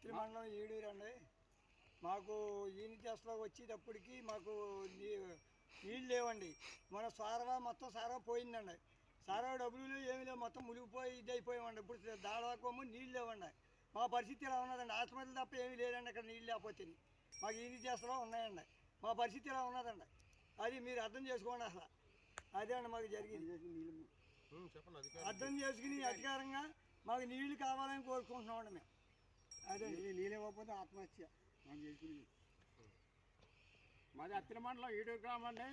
అత్తిలి మండలం ఏడూరు అండి. మాకు ఈని చేస్తలో వచ్చేటప్పటికి మాకు నీ- నీళ్ళు లేవండి. మన సారవా మొత్తం సారవా పోయిందండి. సారవా డబ్బులు ఏమి లేవు మొత్తం మునిగిపోయి ఇది అయిపోయామండి. ఇప్పుడు దాదాపు నీళ్ళు లేవండి. మా పరిస్థితి ఇలా ఉన్నదండి? ఆసుపత్రి తప్ప ఏమీ లేదండి అక్కడ నీళ్ళు లేకపోతే. మాకు ఈని చేస్తలో ఉన్నాయండి. మా పరిస్థితి ఇలా ఉన్నదండి? అది మీరు అర్థం చేసుకోండి అసలు. అదే అండి మాకు జరిగింది. అర్థం చేసుకుని అధికారంగా మాకు నీళ్ళు కావాలని కోరుకుంటున్నామండి మేము. అదే నీళ్ళు ఆత్మహత్య. మనం చేసుకుని మాది అత్తిలి మండలం ఈడూరు గ్రామం అండి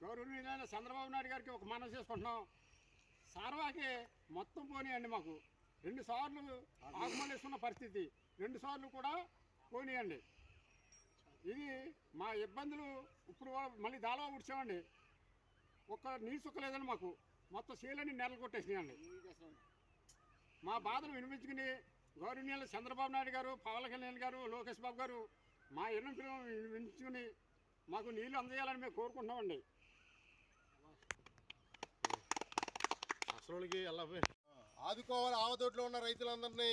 గౌరవనీయులైన చంద్రబాబు నాయుడు గారికి ఒక మనం చేసుకుంటున్నాం. సార్వాకి మొత్తం పోనీయండి మాకు. రెండు సార్లు ఆగమనేసుకున్న పరిస్థితి. రెండు సార్లు కూడా పోనీయండి. ఇది మా ఇబ్బందులు ఇప్పుడు మళ్ళీ దాళవా ఉడిచామండి ఒక్క నీరు సుక్కలేదండి మాకు. మొత్తం సీలని నెలలు కొట్టేసినాయండి. మా బాధను వినిపించుకుని గౌరవనీయులు చంద్రబాబు నాయుడు గారు పవన్ కళ్యాణ్ గారు లోకేష్ బాబు గారు మా ఎన్నం వినిపించుకుని మాకు నీళ్ళు అందజేయాలని మేము కోరుకుంటున్నామండి. అసలుకి ఆదుకోవాలి ఆవదొడ్లో ఉన్న రైతులందరినీ.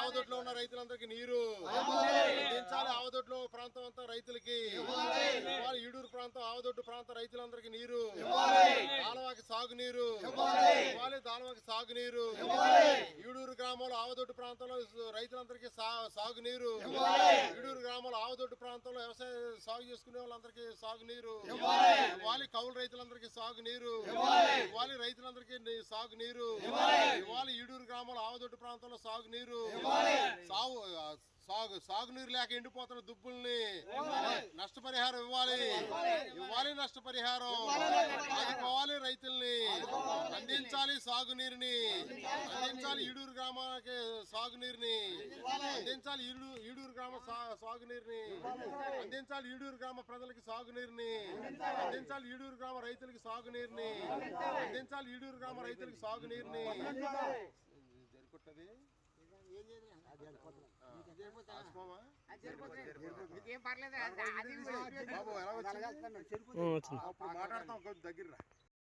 ఆవదొడ్లో ఉన్న రైతులందరికీ నీరు. అందించాలి ఆవదొడ్లో ప్రాంతం అంతా రైతులకి. ప్రాంతం ఆవదొడ్డు ప్రాంత రైతులందరికీ నీరు. దానవాకి సాగునీరు. ఇవ్వాలి. దానవాకి సాగునీరు. ఈడూరు గ్రామంలో ఆవదొడ్డు ప్రాంతంలో రైతులందరికీ సాగునీరు. ఈడూరు గ్రామంలో ఆవదొడ్డు ప్రాంతంలో వ్యవసాయ సాగు చేసుకునే వాళ్ళందరికీ సాగునీరు. ఇవ్వాలి. కౌలు రైతులందరికీ సాగునీరు. ఇవ్వాలి. రైతులందరికీ సాగునీరు. ఇవ్వాలి. ఈడూరు గ్రామంలో ఆవదొడ్డు ప్రాంతంలో సాగునీరు. సాగు సాగు సాగునీరు లేక ఎండిపోతున్న దుబ్బుల్ని నష్టపరిహారం ఇవ్వాలి. ఇవ్వాలి. నష్టపరిహారం. ఆదుకోవాలి రైతుల్ని. అందించాలి సాగునీరుని. అందించాలి ఈడూరు గ్రామానికి సాగునీరుని. అందించాలి ఈడు ఈడూరు గ్రామ సాగునీరుని. అందించాలి ఈడూరు గ్రామ ప్రజలకి సాగునీరుని. అందించాలి. ఈడూరు గ్రామ రైతులకి సాగునీరుని. అందించాలి. ఈడూరు గ్రామ రైతులకి సాగునీరుని. రాసుకోమా? బాబు ఎలా వచ్చింది? మాట్లాడతాం దగ్గర.